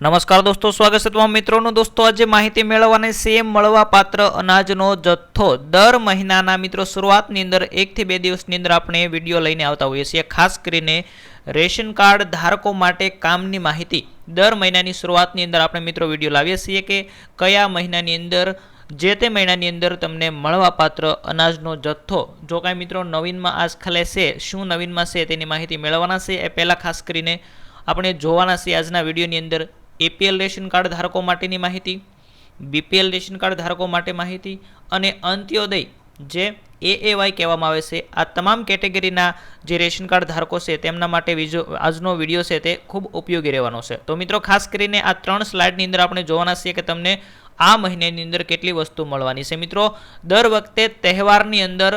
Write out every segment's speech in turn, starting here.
નમસ્કાર દોસ્તો, સ્વાગત છે તમામ મિત્રોનું. દોસ્તો, આજે માહિતી મેળવવાની સેમ મળવા પાત્ર અનાજનો જથ્થો દર મહિનાના મિત્રો શરૂઆતની અંદર એકથી બે દિવસની અંદર આપણે વીડિયો લઈને આવતા હોઈએ છીએ. ખાસ કરીને રેશન કાર્ડ ધારકો માટે કામની માહિતી દર મહિનાની શરૂઆતની અંદર આપણે મિત્રો વીડિયો લાવીએ છીએ કે કયા મહિનાની અંદર, જે તે મહિનાની અંદર તમને મળવાપાત્ર અનાજનો જથ્થો, જો કાંઈ મિત્રો નવીનમાં આજકાલે છે, શું નવીનમાં છે તેની માહિતી મેળવવાના છે એ પહેલાં ખાસ કરીને આપણે જોવાના છે આજના વિડીયોની અંદર. એપીએલ રેશન કાર્ડ ધારકો માટેની માહિતી બીપીએલ રેશન કાર્ડ ધારકો માટે માહિતી અને અંત્યોદય, જે એ એ વાય કહેવામાં આવે છે. આ તમામ કેટેગરીના જે રેશન કાર્ડ ધારકો છે, તેમના માટે વિજો આજનો વીડિયો છે તે ખૂબ ઉપયોગી રહેવાનો છે. તો મિત્રો, ખાસ કરીને આ ત્રણ સ્લાઇડની અંદર આપણે જોવાના છીએ કે તમને આ મહિનાની અંદર કેટલી વસ્તુ મળવાની છે. મિત્રો, દર વખતે તહેવારની અંદર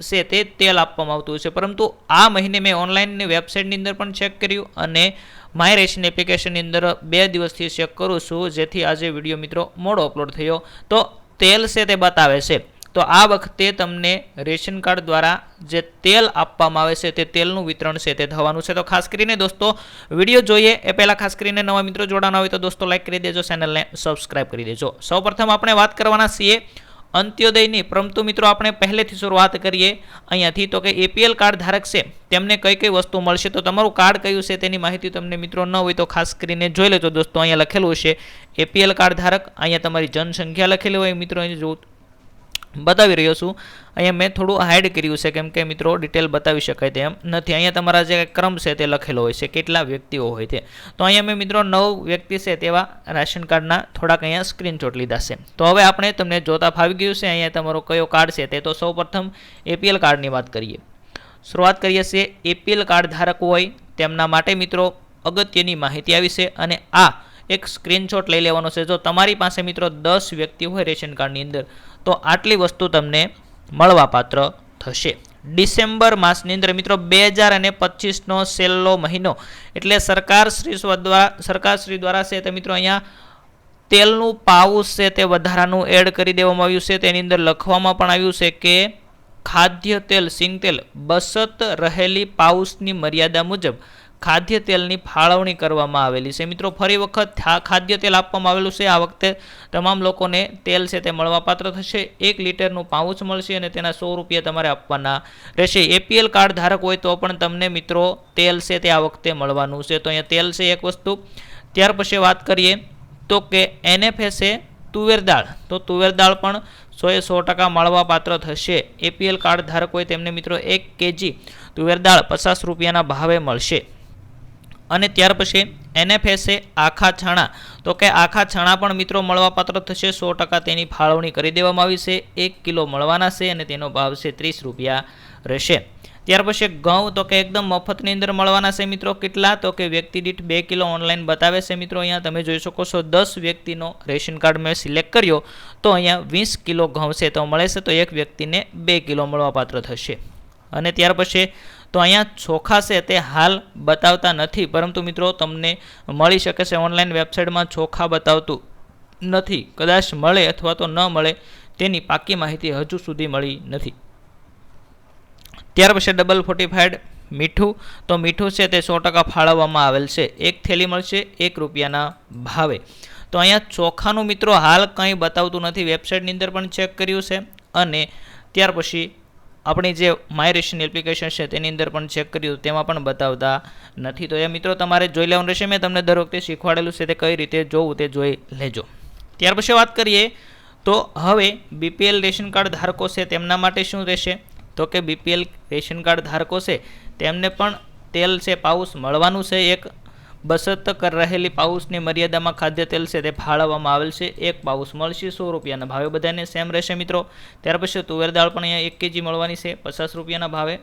છે તે તેલ આપવામાં આવતું હોય છે. પરંતુ આ મહિને મેં ઓનલાઈનની વેબસાઇટની અંદર પણ ચેક કર્યું અને માય રેશન એપ્લિકેશનની અંદર બે દિવસથી ચેક કરું છું, જેથી આજે વીડિયો મિત્રો મોડો અપલોડ થયો. તો તેલ છે તે બતાવે છે. તો આ વખતે તમને રેશન કાર્ડ દ્વારા જે તેલ આપવામાં આવે છે તે તેલનું વિતરણ છે તે થવાનું છે. તો ખાસ કરીને દોસ્તો, વીડિયો જોઈએ એ પહેલાં ખાસ કરીને નવા મિત્રો જોડાના હોય તો દોસ્તો લાઈક કરી દેજો ચેનલને સબસ્ક્રાઈબ કરી દેજો. સૌપ્રથમ આપણે વાત કરવાના છીએ અંત્યોદયની. પરંતુ મિત્રો, આપણે પહેલેથી શરૂઆત કરીએ અહીંયાથી તો કે એપીએલ કાર્ડ ધારક છે, તેમને કઈ કઈ વસ્તુ મળશે? તો તમારું કાર્ડ કયું છે તેની માહિતી તમને મિત્રો ન હોય તો ખાસ કરીને જોઈ લેજો દોસ્તો, અહીંયા લખેલું છે, એપીએલ કાર્ડ ધારક, અહીંયા તમારી જનસંખ્યા લખેલી હોય મિત્રો, અહીં બતાવી રહ્યો છું. અહીંયા મેં થોડું હાઇડ કર્યું છે, કેમ કે મિત્રો ડિટેલ બતાવી શકાય તેમ નથી. અહીંયા તમારા જે ક્રમ છે તે લખેલો હોય છે, કેટલા વ્યક્તિઓ હોય છે તો અહીંયા મેં મિત્રો નવ વ્યક્તિ છે તેવા રાશન કાર્ડના થોડાક અહીંયા સ્ક્રીનશોટ લીધા છે. તો હવે આપણે તમને જોતા ફાવી ગયું છે, અહીંયા તમારો કયો કાર્ડ છે તે. તો સૌપ્રથમ એપીએલ કાર્ડની વાત કરીએ. શરૂઆત કરીએ છીએ એપીએલ કાર્ડ ધારક હોય, તેમના માટે મિત્રો અગત્યની માહિતી આવી છે અને આ એક સ્ક્રીનશોટ લઈ લેવાનો છે. જો તમારી પાસે મિત્રો દસ વ્યક્તિ હોય રેશન કાર્ડની અંદર, તો આટલી વસ્તુ તમને મળવાપાત્ર થશે. ડિસેમ્બર માસની અંદર મિત્રો બે હજાર અને પચીસનો છેલ્લો મહિનો, એટલે સરકારશ્રી દ્વારા સરકારશ્રી દ્વારા છે તે મિત્રો અહીંયા તેલનું પાઉસ છે તે વધારાનું એડ કરી દેવામાં આવ્યું છે. તેની અંદર લખવામાં પણ આવ્યું છે કે ખાદ્ય તેલ, સિંગતેલ બસત રહેલી પાઉસની મર્યાદા મુજબ ખાદ્ય તેલની ફાળવણી કરવામાં આવેલી છે. મિત્રો, ફરી વખત ખાદ્ય તેલ આપવામાં આવેલું છે. આ વખતે તમામ લોકોને તેલ છે તે મળવાપાત્ર થશે. એક લીટરનું પાઉચ મળશે અને તેના સો રૂપિયા તમારે આપવાના રહેશે. એપીએલ કાર્ડ ધારક હોય તો પણ તમને, મિત્રો, તેલ છે તે આ વખતે મળવાનું છે. તો અહીંયા તેલ છે એક વસ્તુ. ત્યાર પછી વાત કરીએ તો કે એનએફએસએ તુવેર દાળ. તો તુવેર દાળ પણ સોએ સો ટકા મળવાપાત્ર થશે. એપીએલ કાર્ડ ધારક હોય તેમને, મિત્રો, એક કેજી તુવેર દાળ પચાસ રૂપિયાના ભાવે મળશે. અને ત્યાર પછી એનએફએસએ આખા છાણા. તો કે આખા છાણા પણ મિત્રો મળવાપાત્ર થશે, સો ટકા તેની ફાળવણી કરી દેવામાં આવી છે. એક કિલો મળવાના છે અને તેનો ભાવ છે ત્રીસ રૂપિયા રહેશે. ત્યાર પછી ઘઉં તો કે એકદમ મફતની અંદર મળવાના છે મિત્રો. કેટલા? તો કે વ્યક્તિ દીઠ બે કિલો ઓનલાઈન બતાવે છે મિત્રો. અહીંયા તમે જોઈ શકો છો દસ વ્યક્તિનો રેશન કાર્ડ મેં સિલેક્ટ કર્યો. તો અહીંયા વીસ કિલો ઘઉં છે તો મળે છે. તો એક વ્યક્તિને બે કિલો મળવાપાત્ર થશે. અને ત્યાર પછી તો અહીંયા ચોખા છે તે હાલ બતાવતા નથી. પરંતુ મિત્રો, તમને મળી શકે છે ઓનલાઈન વેબસાઇટમાં ચોખા બતાવતું નથી. કદાચ મળે અથવા તો ન મળે તેની પાકી માહિતી હજુ સુધી મળી નથી. ત્યાર પછી ડબલ ફોર્ટીફાઈડ મીઠું. તો મીઠું છે તે સો ટકા ફાળવવામાં આવેલ છે. એક થેલી મળશે એક રૂપિયાના ભાવે. તો અહીંયા ચોખાનું મિત્રો હાલ કંઈ બતાવતું નથી. વેબસાઇટની અંદર પણ ચેક કર્યું છે. અને ત્યાર પછી આપણી જે માયરેશન એપ્લિકેશન છે, તેની અંદર પણ ચેક કર્યું, તેમાં પણ બતાવતા નથી. તો એ મિત્રો તમારે જોઈ લેવાનું રહેશે. મેં તમને દર વખતે શીખવાડેલું છે, તે કઈ રીતે જોવું તે જોઈ લેજો. ત્યાર પછી વાત કરીએ, તો હવે બીપીએલ રેશન કાર્ડ ધારકો છે, તેમના માટે શું રહેશે? તો કે બીપીએલ રેશન કાર્ડ ધારકો છે, તેમને પણ તેલ છે, પાઉસ મળવાનું છે એક બસત રહેલી પાઉસની મર્યાદામાં ખાદ્ય તેલ છે તે ફાળવવામાં આવેલ છે. એક પાઉસ મળશે સો રૂપિયાના ભાવે. બધાને સેમ રહેશે મિત્રો. ત્યાર પછી તુવેર દાળ પણ અહીંયા એક કેજી મળવાની છે. પચાસ રૂપિયાના ભાવે.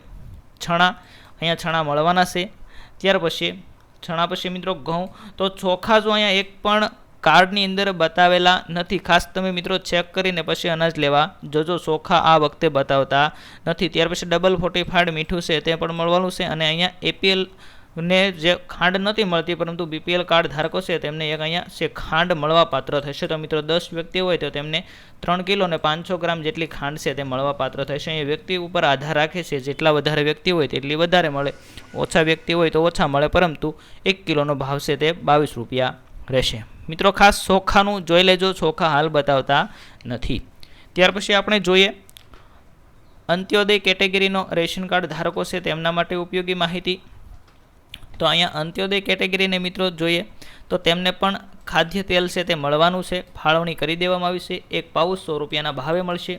છણા અહીંયા છણા મળવાના છે. ત્યાર પછી, છણા પછી મિત્રો ઘઉં. તો ચોખા જો અહીંયા એક પણ કાર્ડની અંદર બતાવેલા નથી. ખાસ તમે મિત્રો ચેક કરીને પછી અનાજ લેવા જોજો. ચોખા આ વખતે બતાવતા નથી. ત્યાર પછી ડબલ ફોર્ટીફાઈડ મીઠું છે તે પણ મળવાનું છે. અને અહીંયા એપીએલ ને જે ખાંડ નથી મળતી, પરંતુ બીપીએલ કાર્ડ ધારકો છે, તેમને એક અહીંયા છે ખાંડ મળવાપાત્ર થશે. તો મિત્રો, દસ વ્યક્તિ હોય તો તેમને ત્રણ કિલો અને પાંચસો ગ્રામ જેટલી ખાંડ છે તે મળવાપાત્ર થશે. એ વ્યક્તિ ઉપર આધાર રાખે છે, જેટલા વધારે વ્યક્તિ હોય તેટલી વધારે મળે. ઓછા વ્યક્તિ હોય તો ઓછા મળે, પરંતુ એક કિલોનો ભાવ છે તે બાવીસ રૂપિયા રહેશે. મિત્રો, ખાસ ચોખાનું જોઈ લેજો ચોખા હાલ બતાવતા નથી. ત્યાર પછી આપણે જોઈએ, અંત્યોદય કેટેગરીનો રેશન કાર્ડ ધારકો છે, તેમના માટે ઉપયોગી માહિતી. તો અહીંયા અંત્યોદય કેટેગરીને મિત્રો જોઈએ, તો તેમને પણ ખાદ્ય તેલ છે તે મળવાનું છે, ફાળવણી કરી દેવામાં આવી છે, એક પાઉચ સો રૂપિયાના ભાવે મળશે.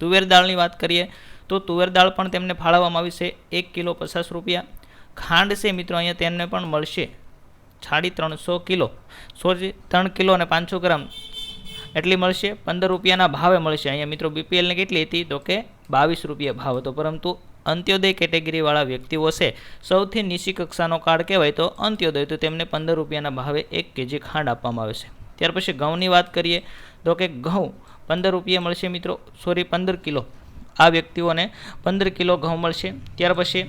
તુવેર દાળની વાત કરીએ, તો તુવેર દાળ પણ તેમને ફાળવવામાં આવી છે, એક કિલો પચાસ રૂપિયા. ખાંડ છે મિત્રો અહીંયા તેમને પણ મળશે સાડી ત્રણસો કિલો. સોરી, ત્રણ કિલો અને પાંચસો ગ્રામ એટલી મળશે, પંદર રૂપિયાના ભાવે મળશે. અહીંયા મિત્રો બીપીએલને કેટલી હતી? તો કે બાવીસ રૂપિયા ભાવ હતો, પરંતુ અંત્યોદય કેટેગરીવાળા વ્યક્તિઓ છે. સૌથી નીચી કક્ષાનો કાર્ડ કહેવાય તો અંત્યોદય, તો તેમને પંદર રૂપિયાના ભાવે એક કેજી ખાંડ આપવામાં આવે છે. ત્યાર પછી ઘઉંની વાત કરીએ, તો કે ઘઉં પંદર રૂપિયા મળશે મિત્રો, સોરી પંદર કિલો. આ વ્યક્તિઓને પંદર કિલો ઘઉં મળશે. ત્યાર પછી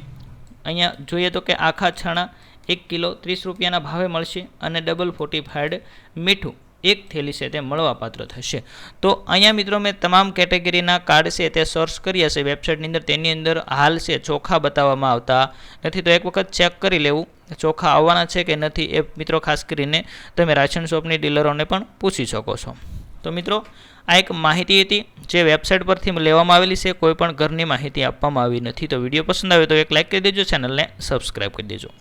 અહીંયા જોઈએ તો કે આખા છાણા એક કિલો ત્રીસ રૂપિયાના ભાવે મળશે અને ડબલ ફોર્ટી ફાઈડ મીઠું એક થેલી છે તે મળવાપાત્ર થશે. તો અહીંયા મિત્રો મેં તમામ કેટેગરીના કાર્ડ છે તે સર્ચ કર્યા છે. વેબસાઇટની અંદર તેની અંદર હાલ છે ચોખા બતાવવામાં આવતા. નથી તો એક વખત ચેક કરી લેવું. ચોખા આવવાના છે કે નથી એ મિત્રો ખાસ કરીને તમે રાશન શોપની ડીલરોને પણ પૂછી શકો છો. તો મિત્રો, આ એક માહિતી હતી જે વેબસાઇટ પરથી લેવામાં આવેલી છે. કોઈ પણ ઘરની માહિતી આપવામાં આવી નથી. તો વીડિયો પસંદ આવે તો એક લાઇક કરી દેજો ચેનલને સબસ્ક્રાઈબ કરી દેજો.